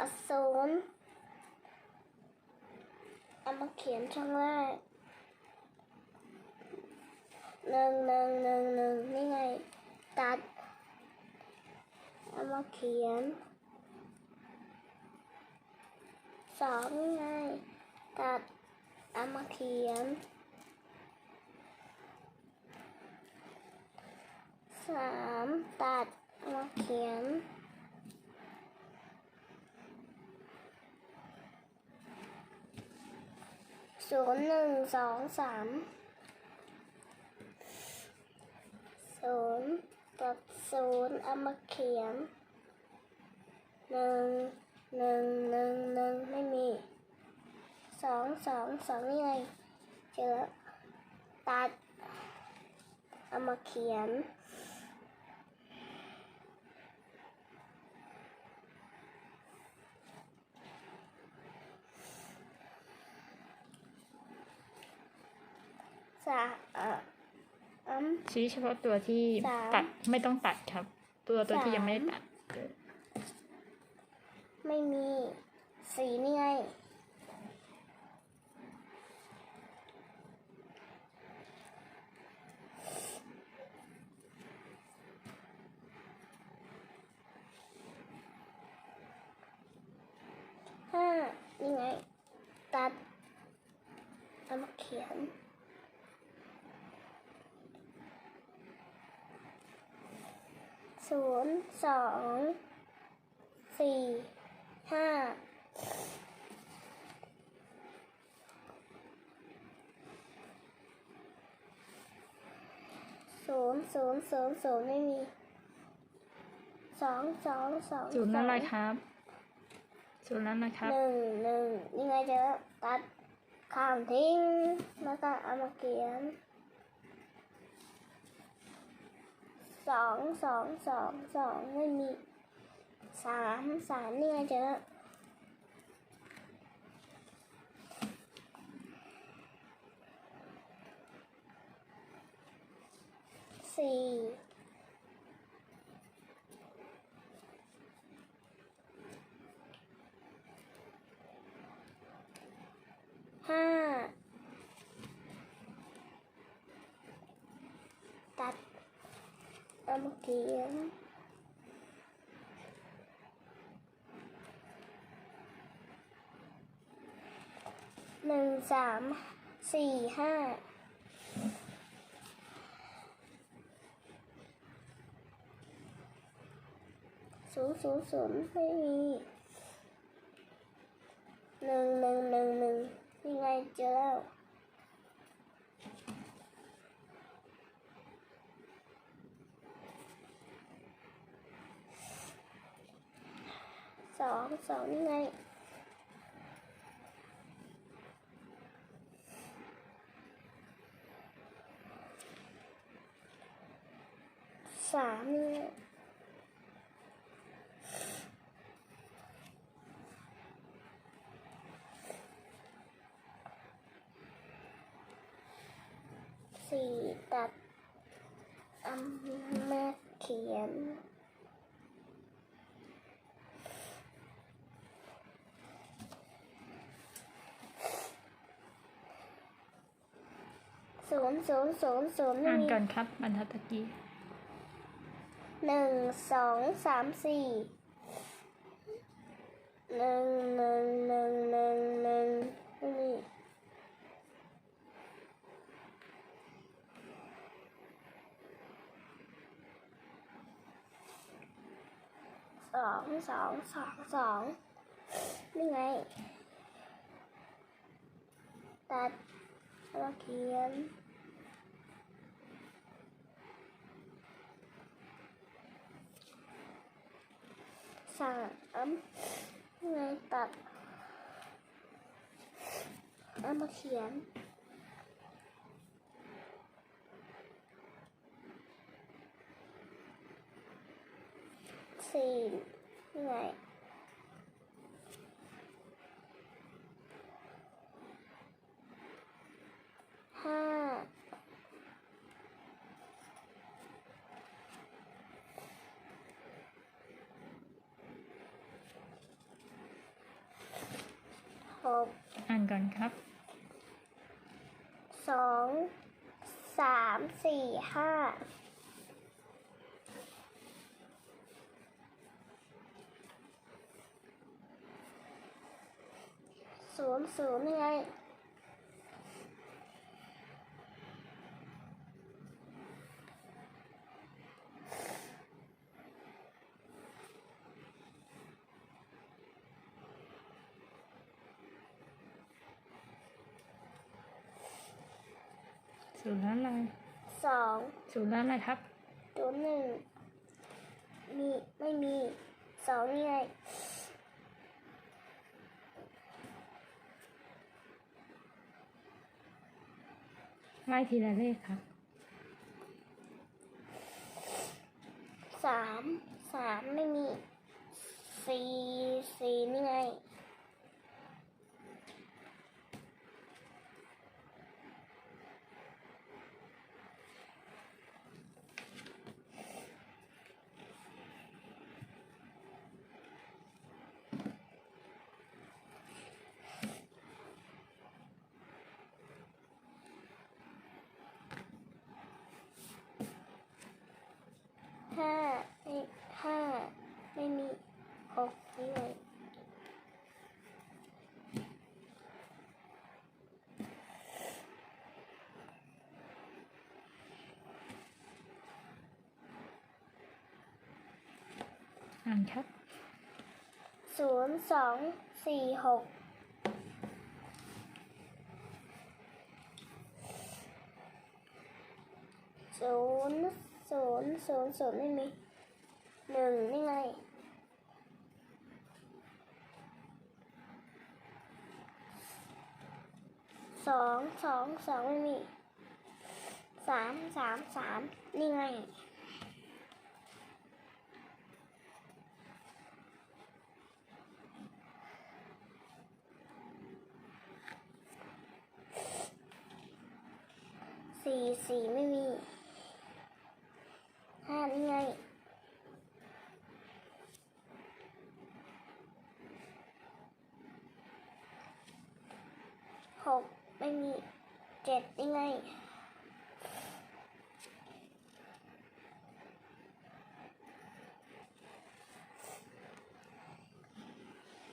ตัดศูนย์เอามาเขียนช่องแรกหนึ่งหนึ่งหนึ่งหนึ่งนี่ไง ตัดเอามาเขียนสองนี่ไง ตัดเอามาเขียนสามตัดเอามาเขียน ศูนย์หนึ่งสองสามศูนย์ตัดศูนย์เอามาเขียนหนึ่งหนึ่งหนึ่งหนึ่งไม่มีสองสองสองนี่ไงเจอตัดเอามาเขียน สาม ชี้เฉพาะตัวที่สาม ตัดไม่ต้องตัดครับ ตัวตัวที่สามยังไม่ได้ตัดเออไม่มี สีนี่ไง ห้านี่ไง ตัดเอามาเขียน ศูนย์สองสี่ห้าศูนย์ศูนย์ศูนย์ศูนย์ไม่มีสองสองสองศูนย์อะไรสองครับศูนย์นั้นนะครับหนึ่งหนึ่งยังไงเจอตัดข้ามทิ้งแล้วก็เอามาเขียน สองสองสองสองไม่มีสามสามนี่ไงเจอสี่ห้าตัด เอามาเขียนหนึ่งสามสี่ห้าศูนย์ศูนย์ศูนย์ไม่มีหนึ่งหนึ่งหนึ่งหนึ่งยังไงเจอแล้ว ส องสองนี่ไงสามนี่สี่ตัดอัมมาเขียน ศูนย์ศูนย์ศูนย์ศูนย์ไม่อ่านมีก่อนครับบรรทัดตะกี้หนึ่งสองสามสี่หนึ่งหนึ่งหนึ่งหนึ่งหนึ่งไม่มีสองสองสองสองนี่ไงตัดแล้ว ก็เขียนสามไงตัดเอามาเขียนสี่ไงห้า หกอ่านก่อนครับ สองสามสี่ห้าศูนย์ศูนย์ยังไง ศูนย์แล้วอะไรสองศูนย์แล้วอะไรครับศูนย์หนึ่งมีไม่มีสองยังไงไล่ทีละเลขครับสามสามไม่มีสี่สี่นี่ไง ห้าไม่ห้าไม่มีหกนี่ไง อ่านครับศูนย์สองสี่หกศูนย์ศูนย์ศูนย์ศูนย์ไม่มีหนึ่งนี่ไงสองสองสองไม่มีสามสามสามนี่ไง สี่ สี่ไม่มีห้านี่ไงหกไม่มีเจ็ดนี่ไง